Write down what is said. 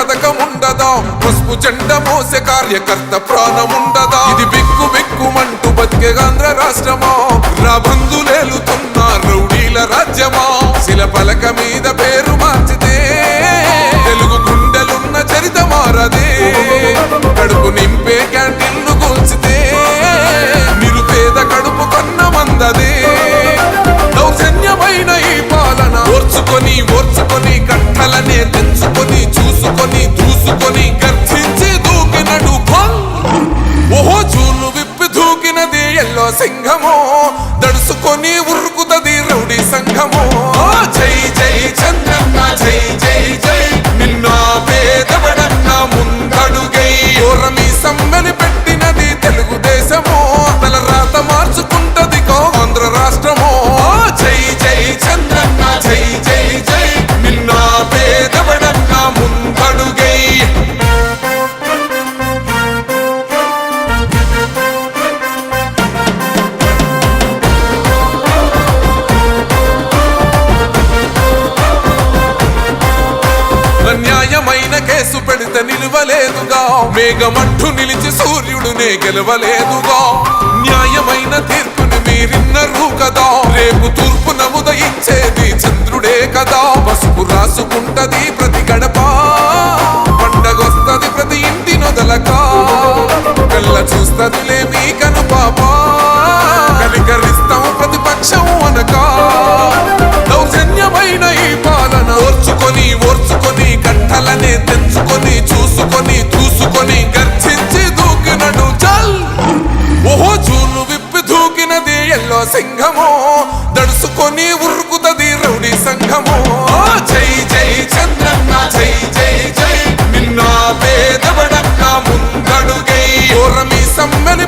పథకం ఉండదా? పసుపు జెండ మోసే కార్యకర్త ప్రాణం ఉండదా? ఇది బిక్కు బిక్కుమంటూ బతికే ఆంధ్ర రాష్ట్రమా? రాబంధులేలుతున్న రౌడీల రాజ్యమా? శిల పలకమే రౌడీ అన్యాయమైన పెడితే నిలవలేదుగా. మేఘమట్టు నిలిచి సూర్యుడునే గెలవలేదుగా. న్యాయమైన తీర్పుని మీరిన్నరు కదా. రేపు తూర్పు నముదయించేది చంద్రుడే కదా. పసుపు రాసుకుంటది ప్రతి గడప. పండగొస్తది ప్రతి ఇంటి నొదలక. కళ్ళ చూస్తదిలే మీ కను పాప. కలికరిస్తాం ప్రతిపక్షం అనక. దౌర్జన్యమైన ఈ పాలన ఓర్చుకొని మనలనే తెచ్చుకొని చూసుకొని చూసుకొని గర్జించి దూకినడు చల్ ఓహో చూలు విప్పి దూకినది ఎల్లో సింహము. దడుసుకొని ఉరుకుతది రౌడి సంఘము. జై జై చంద్రన్న జై జై జై. నిన్న పేదవడక్క ముందడుగై. ఓరమి సమ్మెను